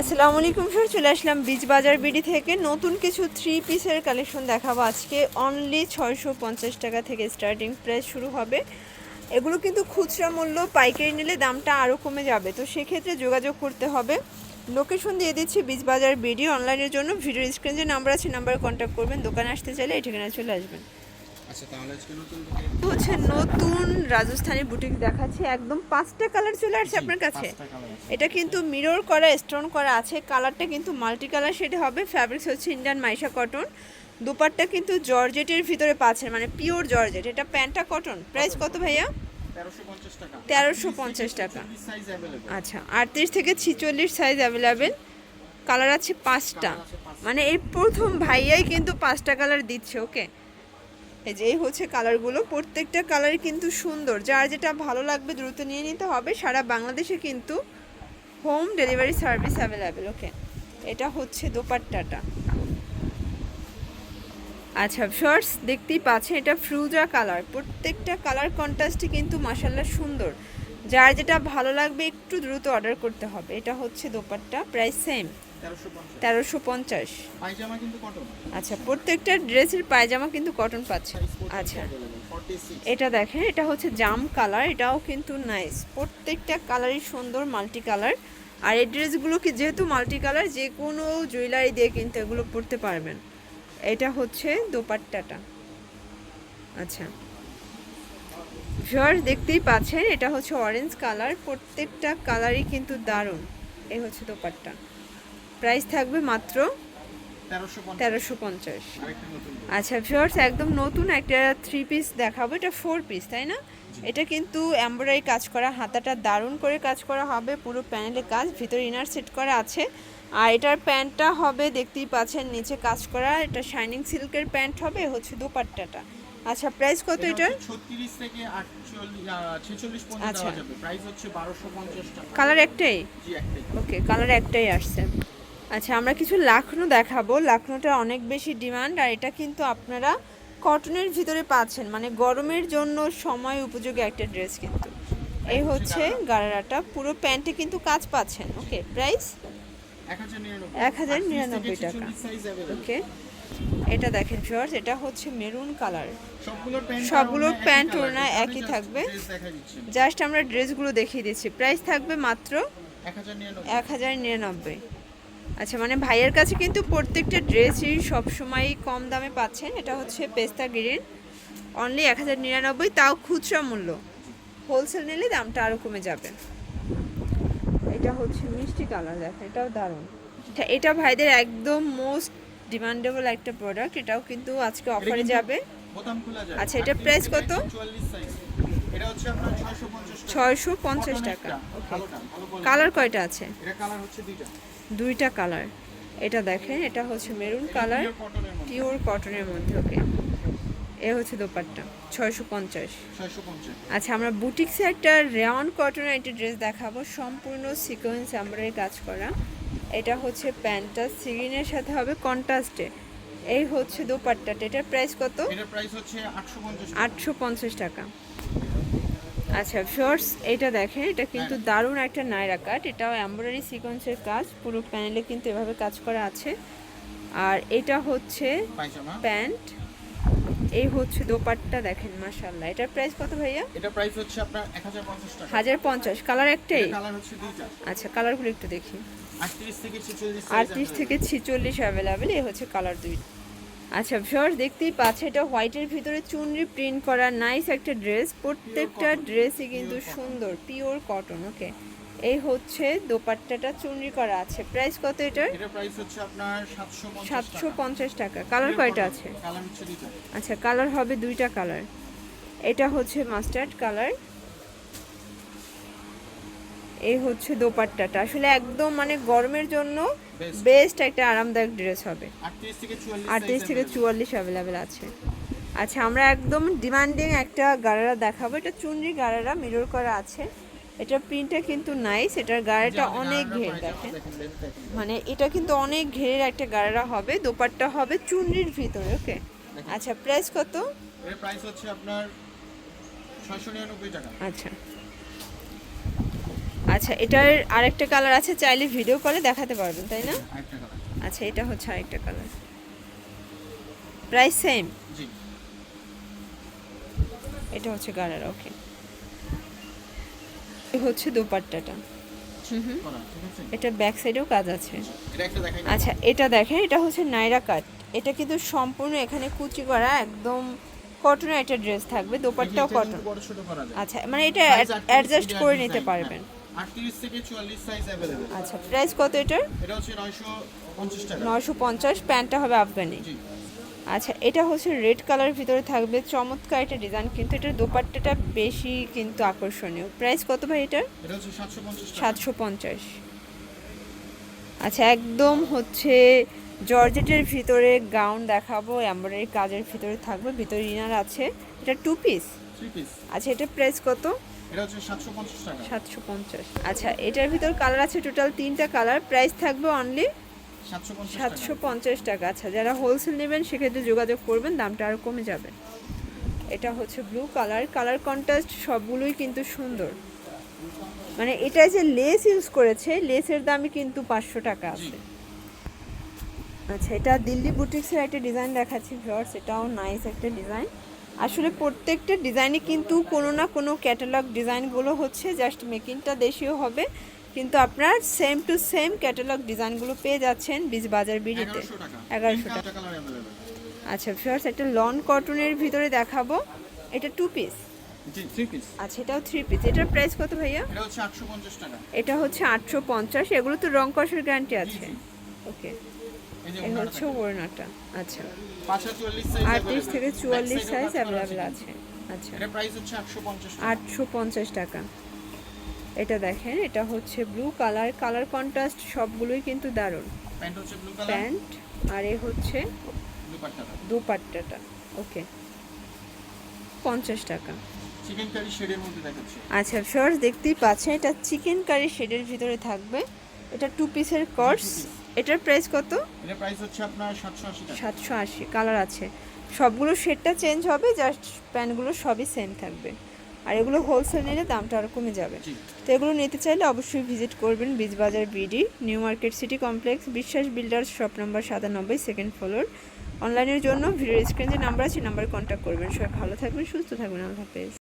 আসসালামু আলাইকুম স্যার চলে আসলাম বীজ বাজার বিডি থেকে। নতুন কিছু থ্রি পিসের কালেকশন দেখাবো আজকে। অনলি ছয়শো পঞ্চাশ টাকা থেকে স্টার্টিং প্রাইস শুরু হবে। এগুলো কিন্তু খুচরা মূল্য, পাইকারি নিলে দামটা আরও কমে যাবে। তো সেক্ষেত্রে যোগাযোগ করতে হবে। লোকেশন দিয়ে দিচ্ছি বীজ বাজার বিডি। অনলাইনের জন্য ভিডিও স্ক্রিন যে নাম্বার আছে নাম্বারে কন্ট্যাক্ট করবেন। দোকানে আসতে চাইলে এই ঠিকানায় চলে আসবেন। আচ্ছা হচ্ছে নতুন রাজস্থানি বুটিক দেখাচ্ছি। একদম পাঁচটা কালার চলে আসছে আপনার কাছে? এটা কিন্তু মিরর করা স্টোন করা আছে। কালারটা কিন্তু মাল্টি কালার শেডে হবে। ফ্যাব্রিক্স হচ্ছে ইন্ডিয়ান মাইশা কটন দুপাট্টা কিন্তু জর্জেটের ভিতরে পাচ্ছেন মানে পিওর জর্জেট এটা প্যান্টটা কটন প্রাইস কত? ভাইয়া? তেরোশো পঞ্চাশ টাকা। আচ্ছা আটত্রিশ থেকে ছিচল্লিশ সাইজ অ্যাভেলেবেল কালার আছে পাঁচটা। মানে এই প্রথম ভাইয়াই কিন্তু পাঁচটা কালার দিচ্ছে ওকে এই যে হচ্ছে কালারগুলো প্রত্যেকটা কালার কিন্তু সুন্দর। যার যেটা ভালো লাগবে দ্রুত নিয়ে নিতে হবে। সারা বাংলাদেশে কিন্তু home delivery service available okay এটা হচ্ছে দোপাট্টাটা। আচ্ছা শর্টস দেখতেই পাচ্ছেন এটা ফ্রুজা কালার প্রত্যেকটা কালার কন্ট্রাস্টই কিন্তু মাসাল্লাহ সুন্দর। যার যেটা ভালো লাগবে একটু দ্রুত অর্ডার করতে হবে। এটা হচ্ছে দোপাট্টা প্রাইস সেম তেরোশো পঞ্চাশ। পায়জামা কিন্তু কটন আচ্ছা প্রত্যেকটা ড্রেসের পায়জামা কিন্তু কটন পাচ্ছে। আচ্ছা। এটা দেখেন এটা হচ্ছে জাম কালার এটাও কিন্তু নাইস প্রত্যেকটা কালারই সুন্দর মাল্টি কালার আর এই ড্রেসগুলো কি যেহেতু মাল্টি কালার যে কোনো জুয়েলারি দিয়ে কিন্তু এগুলো পরতে পারবেন। এটা হচ্ছে দোপাট্টাটা। আচ্ছা। ভিউয়ার দেখতেই পাচ্ছেন এটা হচ্ছে অরেঞ্জ কালার প্রত্যেকটা কালারই কিন্তু দারুণ। এই হচ্ছে দোপাট্টা। প্রাইস থাকবে মাত্র তেরোশো পঞ্চাশ। আচ্ছা ভিউয়ার্স একদম নতুন একটা থ্রি পিস দেখাবো। এটা ফোর পিস তাই না? এটা কিন্তু এমব্রয়ডারি কাজ করা হাতাটা দারুণ করে কাজ করা হবে পুরো প্যানেলে কাজ ভিতরে ইনার সেট করা আছে। আর এটার প্যান্টটা হবে দেখতেই পাচ্ছেন নিচে কাজ করা এটা শাইনিং সিল্কের প্যান্ট হবে হচ্ছে দোপাট্টাটা। আচ্ছা প্রাইস কত এটার? ছত্রিশ থেকে আটচল্লিশ ছেচল্লিশ পর্যন্ত আচ্ছা। যাবে। প্রাইস হচ্ছে বারোশো পঞ্চাশ টাকা। কালার একটাই? জি একটাই। ওকে কালার একটাই আসছে। আচ্ছা আমরা কিছু লাখনো দেখাবো। লাখনোটা অনেক বেশি ডিমান্ড আর এটা কিন্তু আপনারা কটনের ভিতরে পাচ্ছেন। মানে গরমের জন্য সময় উপযোগী একটা ড্রেস কিন্তু। এই হচ্ছে গারারাটা পুরো প্যান্টে কিন্তু কাজ পাচ্ছেন। ওকে প্রাইস এক হাজার নিরানব্বই। টাকা। ওকে এটা দেখেন ফিওর্স এটা হচ্ছে মেরুন কালার সবগুলোর প্যান্ট ওড়না একই থাকবে। জাস্ট আমরা ড্রেসগুলো দেখিয়ে দিচ্ছি। প্রাইস থাকবে মাত্র এক হাজার নিরানব্বই। আচ্ছা মানে ভাইয়ের কাছে কিন্তু প্রত্যেকটা ড্রেসই সবসময়ই কম দামে পাচ্ছেন। এটা হচ্ছে পেস্তা গ্রিন। অনলি এক হাজার নিরানব্বই তাও খুচরা মূল্য। হোলসেল নিলে দামটা আরও কমে যাবে। এটা হচ্ছে মিষ্টি কালার দেখেন এটাও দারুণ। এটা ভাইদের একদম মোস্ট ডিমান্ডেবল একটা প্রোডাক্ট এটাও কিন্তু আজকে অফারে যাবে। আচ্ছা, এটা price কত? ছয়শো পঞ্চাশ টাকা। কালার কয়টা আছে? দুইটা। কালার এটা দেখেন এটা হচ্ছে মেরুন কালার পিওর কটনের মধ্যে। ওকে এ হচ্ছে দোপাট্টা ছয়শো পঞ্চাশ। আচ্ছা আমরা বুটিক্সে একটা রেওয়ান কটনের একটা ড্রেস দেখাবো। সম্পূর্ণ সিকোয়েন্স আমরাই কাজ করা। এটা হচ্ছে প্যান্টটা সিগিনের সাথে হবে কন্ট্রাস্টে। এই হচ্ছে দোপাট্টাটা এটার প্রাইস কত? এটার প্রাইস হচ্ছে আটশো পঞ্চাশ আটশো পঞ্চাশ টাকা। আচ্ছা শর্টস এটা দেখেন এটা কিন্তু দারুণ একটা নায়রা কাট। এটাও এমব্রয়ডারি সিকোয়েন্সের কাজ পুরো প্যানেলে কিন্তু এভাবে কাজ করা আছে। আর এটা হচ্ছে প্যান্ট। এই হচ্ছে দোপাট্টা দেখেন মাশাল্লাহ এটার প্রাইস কত ভাইয়া? এটা প্রাইস হচ্ছে আপনার এক হাজার পঞ্চাশ টাকা। হাজার পঞ্চাশ। কালার একটাই? কালার হচ্ছে দুইটা। আচ্ছা কালারগুলো একটু দেখি। আটত্রিশ থেকে ছেচল্লিশ অ্যাভেলেবেল এই হচ্ছে কালার দুই। আচ্ছা ভিউয়ার দেখতেই পাচ্ছে এটা হোয়াইটের ভিতরে চুনরি প্রিন্ট করা নাইস একটা ড্রেস প্রত্যেকটা ড্রেসই কিন্তু সুন্দর পিওর কটন ওকে এই হচ্ছে দোপাট্টাটা চুনরি করা আছে। প্রাইস কত এটার? এটা প্রাইস হচ্ছে আপনার সাতশো পঞ্চাশ টাকা। কালার কয়টা আছে? কালার হচ্ছে দুইটা। আচ্ছা কালার হবে দুইটা কালার এটা হচ্ছে মাস্টার্ড কালার এই হচ্ছে দোপাট্টাটা। আসলে একদম মানে গরমের জন্য বেস্ট একটা আরামদায়ক ড্রেস হবে। আটত্রিশ থেকে চুয়াল্লিশ অ্যাভেলেবেল আছে। আচ্ছা আমরা একদম ডিমান্ডিং একটা গাড়ারা দেখাবো। এটা চুনরি গাড়ারা মিরর করা আছে। এটার প্রিন্টটা কিন্তু নাইস এটার গাড়াটা অনেক ঘের দেখেন। মানে এটা কিন্তু অনেক ঘেরের একটা গাড়ারা হবে। দোপাট্টা হবে চুনরির ভিতরে ওকে? আচ্ছা প্রাইস কত? প্রাইস হচ্ছে আপনার ছয়শো নিরানব্বই টাকা। আচ্ছা। আচ্ছা এটার আরেকটা কালার আছে চাইলে ভিডিও কলে দেখাতে পারবেন তাই না? আচ্ছা এটা হচ্ছে আরেকটা কালার প্রাইস সেম এটা হচ্ছে কালার ওকে হচ্ছে দোপাট্টাটা। হুম হুম। করা ঠিক আছে? এটা ব্যাক সাইডেও কাজ আছে। এটা একটা দেখাই না? আচ্ছা এটা দেখেন এটা হচ্ছে নাইরা কাট। এটা কিন্তু সম্পূর্ণ এখানে কুচি করা একদম কটনের একটা ড্রেস থাকবে দোপাট্টাও কটন কিন্তু বড় ছোট করা যায়। আচ্ছা মানে এটা অ্যাডজাস্ট করে নিতে হ্যাঁ। পারবেন। 38 থেকে 44 সাইজ अवेलेबल আচ্ছা প্রাইস কত এটার এটা হচ্ছে 950 টাকা নয়শো পঞ্চাশ প্যান্টটা হবে আফগানি জি আচ্ছা এটা হচ্ছে রেড কালার ভিতরে থাকবে চমৎকার একটা ডিজাইন কিন্তু এটার দোপাট্টাটা বেশি কিন্তু আকর্ষণীয় প্রাইস কত ভাই এটার এটা হচ্ছে 750 টাকা সাতশো পঞ্চাশ আচ্ছা একদম হচ্ছে জর্জেটের ভিতরে গাউন দেখাবো এমব্রয়ডারি কাজের ভিতরে থাকবে ভিতরে ইনার আছে এটা টু পিস 3 পিস আচ্ছা এটা প্রাইস কত এটা হচ্ছে 750 টাকা। সাতশো পঞ্চাশ। আচ্ছা এটার ভিতর কালার আছে টোটাল তিনটা কালার প্রাইস থাকবে অনলি 750 সাতশো টাকা। পঞ্চাশ টাকা। আচ্ছা যারা হোলসেল নেবেন সেক্ষেত্রে যোগাযোগ করবেন দামটা আরও কমে যাবে। এটা হচ্ছে ব্লু কালার কালার কন্ট্রাস্ট সবগুলোই কিন্তু সুন্দর। মানে এটা যে লেস ইউজ করেছে লেসের দামই কিন্তু পাঁচশো টাকা আছে। আচ্ছা এটা দিল্লি বুটিক্সের একটা ডিজাইন দেখাচ্ছি ভিউয়ার্স এটাও নাইস একটা ডিজাইন আসলে প্রত্যেকটা ডিজাইনে কিন্তু কোনো না কোনো ক্যাটালগ ডিজাইনগুলো হচ্ছে জাস্ট মেকিংটা দেশীয় হবে। কিন্তু আপনার সেম টু সেম ক্যাটালগ ডিজাইনগুলো পেয়ে যাচ্ছেন বীজ বাজার বিড়িতে। এগারোশো টাকা। আচ্ছা ফিওর্স একটা লন কটনের ভিতরে দেখাবো। এটা টু পিস আচ্ছা এটাও থ্রি পিস এটার প্রাইস কত ভাইয়া? এটা হচ্ছে আটশো পঞ্চাশ এগুলো তো রং কষের গ্যারান্টি আছে। ওকে এই হচ্ছে ওড়নাটা। আচ্ছা। আটত্রিশ থেকে চুয়াল্লিশ সাইজ অ্যাভেলেবেল আছে। আচ্ছা। এটা প্রাইস হচ্ছে 850 টাকা। আটশো পঞ্চাশ টাকা। এটা দেখেন এটা হচ্ছে ব্লু কালার কালার কন্ট্রাস্ট সবগুলোই কিন্তু দারুণ। প্যান্ট আর এ হচ্ছে দুপাট্টা দুপাট্টাটা। ওকে পঞ্চাশ টাকা। আচ্ছা শর্টস দেখতেই পাচ্ছেন এটা চিকেন কারি শেডের ভিতরে থাকবে। এটা টু পিসের কর্স এটার প্রাইস কত? এটা প্রাইস হচ্ছে আপনার 780 টাকা। সাতশো আশি কালার আছে। সবগুলো শেডটা চেঞ্জ হবে জাস্ট প্যান্টগুলো সবই সেম থাকবে। আর এগুলো হোলসেল নিলে দামটা আরও কমে যাবে। তো এগুলো নিতে চাইলে অবশ্যই ভিজিট করবেন Bijbazar BD New Market City Complex Biswas Builders shop number সাতানব্বই সেকেন্ড ফ্লোর অনলাইনের জন্য ভিডিও স্ক্রিন যে নাম্বার আছে নাম্বারে কন্ট্যাক্ট করবেন। সবাই ভালো থাকবেন সুস্থ থাকবেন। আল্লাহ হাফেজ।